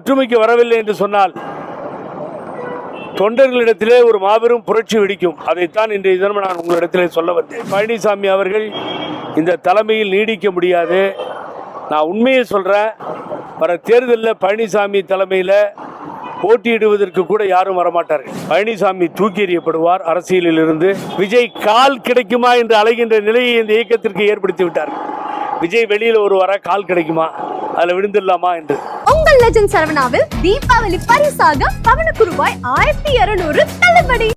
ஒற்றுமைக்கு வரவில்லை என்று சொன்னால் தொண்டர்களிடத்திலே ஒரு மாபெரும் புரட்சி வெடிக்கும். அதைத்தான் இன்றைய தினம் நான் உங்களிடத்திலே சொல்ல வந்தேன். பழனிசாமி அவர்கள் இந்த தலைமையில் நீடிக்க முடியாது. நான் உண்மையை சொல்கிறேன் வர தேர்தலில் பழனிசாமி தலைமையில் போட்டியிடுவதற்கு கூட யாரும் வரமாட்டார்கள். பழனிசாமி தூக்கி எறியப்படுவார் அரசியலில் இருந்து விஜய் கால் கிடைக்குமா என்று அலைகின்ற நிலையை இந்த இயக்கத்திற்கு ஏற்படுத்தி விட்டார்கள். விஜய் வெளியில் ஒரு வர கால் கிடைக்குமா? அதில் விழுந்துடலாமா என்று. உங்கள் லெஜண்ட் சரவணாவில் தீபாவளி பரிசாக பவனுக்கு ரூபாய் ஆயிரத்தி இருநூறு தள்ளுபடி.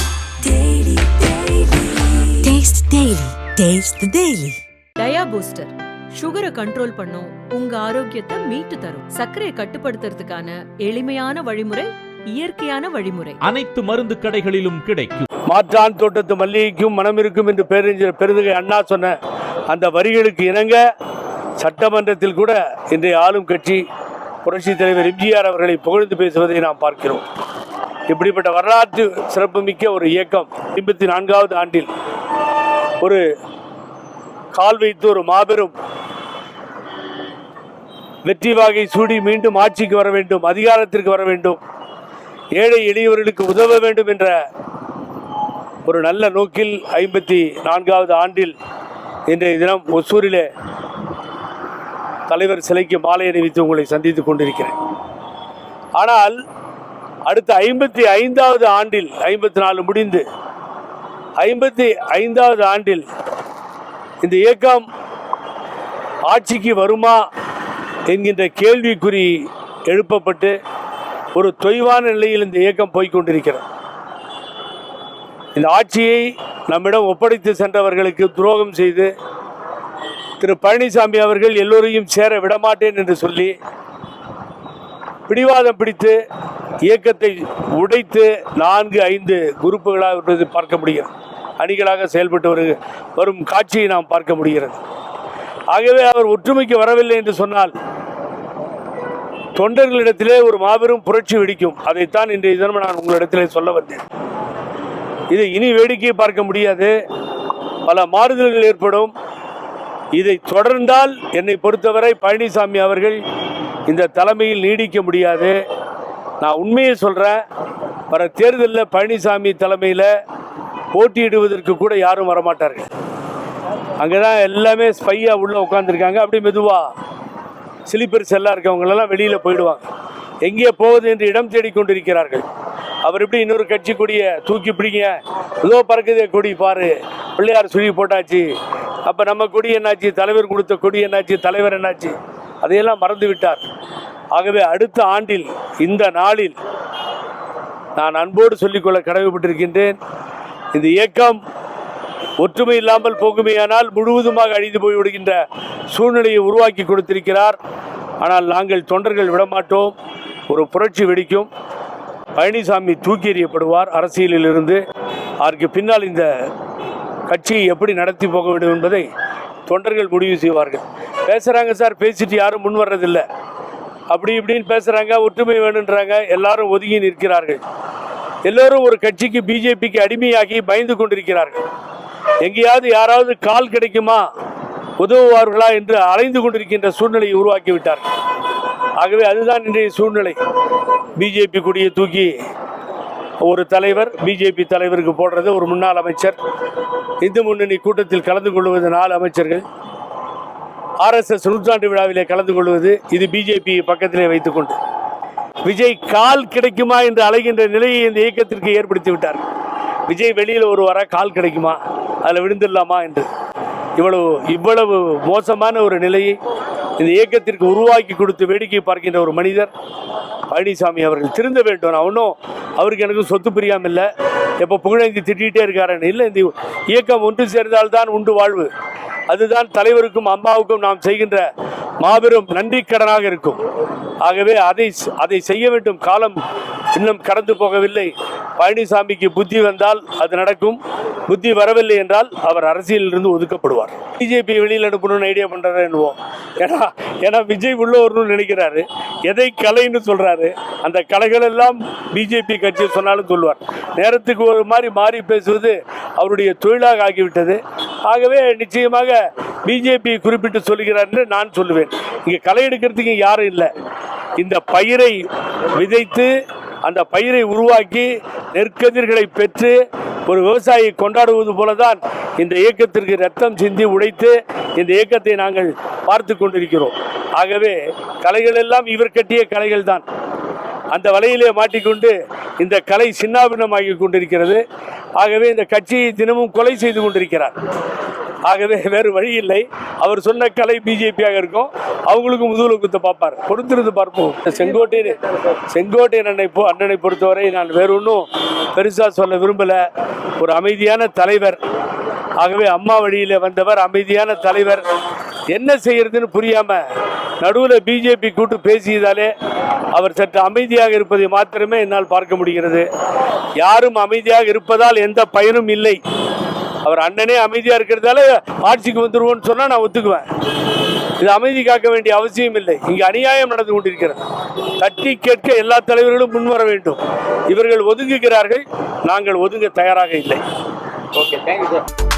Taste Daily. Taste the Daily. Dia booster. சுகரை கண்ட்ரோல் பண்ணும் உங்க ஆரோக்கியத்தை மீட்டு தரும். சர்க்கரையை கட்டுப்படுத்துறதுக்கான எளிமையான வழிமுறை இயற்கையான வழிமுறை. அனைத்து மருந்து கடைகளிலும் கிடைக்கும். மாற்றான் தோட்டத்து மல்லிகைக்கும் மனம் இருக்கும் என்று பேரறிஞர் பெருந்தகை அண்ணா சொன்ன அந்த வரிகளுக்கு இணங்க சட்டமன்றத்தில் கூட இன்றைய ஆளும் கட்சி புரட்சித் தலைவர் எம்ஜிஆர் அவர்களை புகழ்ந்து பேசுவதை நாம் பார்க்கிறோம். இப்படிப்பட்ட வரலாற்று சிறப்புமிக்க ஒரு இயக்கம் ஐம்பத்தி நான்காவது ஆண்டில் ஒரு கால் வைத்து ஒரு மாபெரும் வெற்றி வாகை சூடி மீண்டும் ஆட்சிக்கு வர வேண்டும் அதிகாரத்திற்கு வர வேண்டும் ஏழை எளியவர்களுக்கு உதவ வேண்டும் என்ற ஒரு நல்ல நோக்கில் ஐம்பத்தி நான்காவது ஆண்டில் இன்றைய தினம் ஒசூரிலே தலைவர் சிலைக்கு மாலை அணிவித்து உங்களை சந்தித்துக் கொண்டிருக்கிறேன். ஆனால் அடுத்த ஐம்பத்தி ஐந்தாவது ஆண்டில் ஐம்பத்தி நாலு முடிந்து ஐம்பத்தி ஐந்தாவது ஆண்டில் இந்த இயக்கம் ஆட்சிக்கு வருமா என்கின்ற கேள்விக்குறி எழுப்பப்பட்டு ஒரு தொய்வான நிலையில் இந்த இயக்கம் போய்கொண்டிருக்கிறது இந்த ஆட்சியை நம்மிடம் ஒப்படைத்து சென்றவர்களுக்கு துரோகம் செய்து திரு பழனிசாமி அவர்கள் எல்லோரையும் சேர விடமாட்டேன் என்று சொல்லி பிடிவாதம் பிடித்து இயக்கத்தை உடைத்து நான்கு ஐந்து குரூப்புகளாக பார்க்க முடியும். அணிகளாக செயல்பட்டு வரு வரும் காட்சியை நாம் பார்க்க முடிகிறது. ஆகவே அவர் ஒற்றுமைக்கு வரவில்லை என்று சொன்னால் தொண்டர்களிடத்திலே ஒரு மாபெரும் புரட்சி வெடிக்கும். அதைத்தான் இன்றைய தினம் நான் உங்களிடத்திலே சொல்ல வந்தேன். இது இனி வேடிக்கையை பார்க்க முடியாது. பல மாறுதல்கள் ஏற்படும். இதை தொடர்ந்தால் என்னை பொறுத்தவரை பழனிசாமி அவர்கள் இந்த தலைமையில் நீடிக்க முடியாது. நான் உண்மையை சொல்கிறேன் வர தேர்தலில் பழனிசாமி தலைமையில் போட்டியிடுவதற்கு கூட யாரும் வரமாட்டார்கள். அங்கே தான் எல்லாமே ஸ்பையாக உள்ளே உட்காந்துருக்காங்க அப்படியே மெதுவாக ஸ்லீப்பர் செல்லாக இருக்கவங்களெல்லாம் வெளியில் போயிடுவாங்க. எங்கே போவது என்று இடம் தேடிக்கொண்டிருக்கிறார்கள். அவர் எப்படி இன்னொரு கட்சி கொடியை தூக்கி பிடிங்க? ஏதோ பறக்குதே கொடி பாரு. பிள்ளையார் சுழி போட்டாச்சு. அப்போ நம்ம கொடி என்னாச்சு? தலைவர் கொடுத்த கொடி என்னாச்சு? தலைவர் என்னாச்சு? அதையெல்லாம் மறந்து விட்டார். ஆகவே அடுத்த ஆண்டில் இந்த நாளில் நான் அன்போடு சொல்லிக்கொள்ள கடமைப்பட்டிருக்கின்றேன். இந்த இயக்கம் ஒற்றுமை இல்லாமல் போகுமையானால் முழுவதுமாக அழிந்து போய்விடுகின்ற சூழ்நிலையை உருவாக்கி கொடுத்திருக்கிறார். ஆனால் நாங்கள் தொண்டர்கள் விடமாட்டோம். ஒரு புரட்சி வெடிக்கும். பழனிசாமி தூக்கி எறியப்படுவார் அரசியலில் இருந்து அதற்கு பின்னால் இந்த கட்சியை எப்படி நடத்தி போக வேண்டும் என்பதை தொண்டர்கள் முடிவு செய்வார்கள். பேசுகிறாங்க சார் பேசிட்டு யாரும் முன் வர்றதில்லை. அப்படி இப்படின்னு பேசுகிறாங்க ஒற்றுமை வேணுன்றாங்க எல்லாரும் ஒதுங்கி நிற்கிறார்கள். எல்லோரும் ஒரு கட்சிக்கு பிஜேபிக்கு அடிமையாகி பயந்து கொண்டிருக்கிறார்கள். எங்கேயாவது யாராவது கால் கிடைக்குமா உதவுவார்களா என்று அலைந்து கொண்டிருக்கின்ற சூழ்நிலையை உருவாக்கிவிட்டார்கள் ஆகவே அதுதான் இன்றைய சூழ்நிலை. பிஜேபி கொடியை தூக்கி ஒரு தலைவர் பிஜேபி தலைவருக்கு போடுறது ஒரு முன்னாள் அமைச்சர். இந்து முன்னணி கூட்டத்தில் கலந்து கொள்வது நாலு அமைச்சர்கள். ஆர்எஸ்எஸ் நூற்றாண்டு விழாவிலே கலந்து கொள்வது இது பிஜேபி பக்கத்திலே வைத்துக்கொண்டு. விஜய் கால் கிடைக்குமா என்று அலைகின்ற நிலையை இந்த இயக்கத்திற்கு ஏற்படுத்தி விட்டார். விஜய் வெளியில் ஒரு வர கால் கிடைக்குமா? அதில் விழுந்துடலாமா என்று. இவ்வளவு இவ்வளவு மோசமான ஒரு நிலையை இந்த இயக்கத்திற்கு உருவாக்கி கொடுத்து வேடிக்கை பார்க்கின்ற ஒரு மனிதர் பழனிசாமி அவர்கள். திருந்த வேண்டும். நான் ஒன்றும் அவருக்கு எனக்கு சொத்து பிரியாமல் இல்லை. எப்போ புகழேந்தி திட்டிகிட்டே இருக்காருன்னு இல்லை. இந்த இயக்கம் ஒன்று சேர்ந்தால்தான் உண்டு வாழ்வு. அதுதான் தலைவருக்கும் அம்மாவுக்கும் நாம் செய்கின்ற மாபெரும் நன்றி கடனாக இருக்கும். ஆகவே அதை அதை செய்ய வேண்டும். காலம் இன்னும் கடந்து போகவில்லை. பழனிசாமிக்கு புத்தி வந்தால் அது நடக்கும். புத்தி வரவில்லை என்றால் அவர் அரசியலிலிருந்து ஒதுக்கப்படுவார். பிஜேபி வெளியில் அனுப்பணும்னு ஐடியா பண்ணுறாரு என்னவோம் ஏன்னா ஏன்னா விஜய் உள்ள வரணும்னு நினைக்கிறாரு. எதை கலைன்னு சொல்கிறாரு அந்த கலைகள் எல்லாம் பிஜேபி கட்சி சொன்னாலும் சொல்லுவார். நேரத்துக்கு ஒரு மாதிரி மாறி பேசுவது அவருடைய தொழிலாக ஆகிவிட்டது. ஆகவே நிச்சயமாக பிஜேபி குறிப்பிட்டு சொல்கிறார் என்று நான் சொல்லுவேன். இங்கே களை எடுக்கிறதுக்கு யாரும் இல்லை. இந்த பயிரை விதைத்து அந்த பயிரை உருவாக்கி நெற்கதிர்களை பெற்று ஒரு விவசாயி கொண்டாடுவது போலதான் இந்த இயக்கத்திற்கு ரத்தம் சிந்தி உடைத்து இந்த இயக்கத்தை நாங்கள் பார்த்து கொண்டிருக்கிறோம். ஆகவே கலைகள் எல்லாம் இவர் கட்டிய கலைகள் தான். அந்த வலையிலே மாட்டிக்கொண்டு இந்த கலை சின்னாபின்னமாகி கொண்டிருக்கிறது. ஆகவே இந்த கட்சியை தினமும் கொலை செய்து கொண்டிருக்கிறார். ஆகவே வேறு வழி இல்லை. அவர் சொன்ன கலை பிஜேபியாக இருக்கும். அவங்களுக்கு முதுகுல குத்த பார்ப்பார். பொறுத்திருந்து பார்ப்போம். செங்கோட்டையன் செங்கோட்டையன் அண்ணனை அண்ணனை பொறுத்தவரை நான் வேறு ஒன்றும் பெருசாக சொல்ல விரும்பலை. ஒரு அமைதியான தலைவர். ஆகவே அம்மா வழியில் வந்தவர் அமைதியான தலைவர். என்ன செய்யறதுன்னு புரியாம நடுவில் பிஜேபி கூட்டு பேசியதாலே அவர் சற்று அமைதியாக இருப்பதை மாத்திரமே என்னால் பார்க்க முடிகிறது. யாரும் அமைதியாக இருப்பதால் எந்த பயனும் இல்லை. அவர் அண்ணனே அமைதியா இருக்கிறதால ஆட்சிக்கு வந்துருவோம்னு சொன்னா நான் ஒத்துக்குவேன். இது அமைதி காக்க வேண்டிய அவசியம் இல்லை. இங்கு அநியாயம் நடந்து கொண்டிருக்கிறது. தட்டி கேட்க எல்லா தலைவர்களும் முன்வர வேண்டும். இவர்கள் ஒதுங்குகிறார்கள் நாங்கள் ஒதுங்க தயாராக இல்லை. Okay thank you sir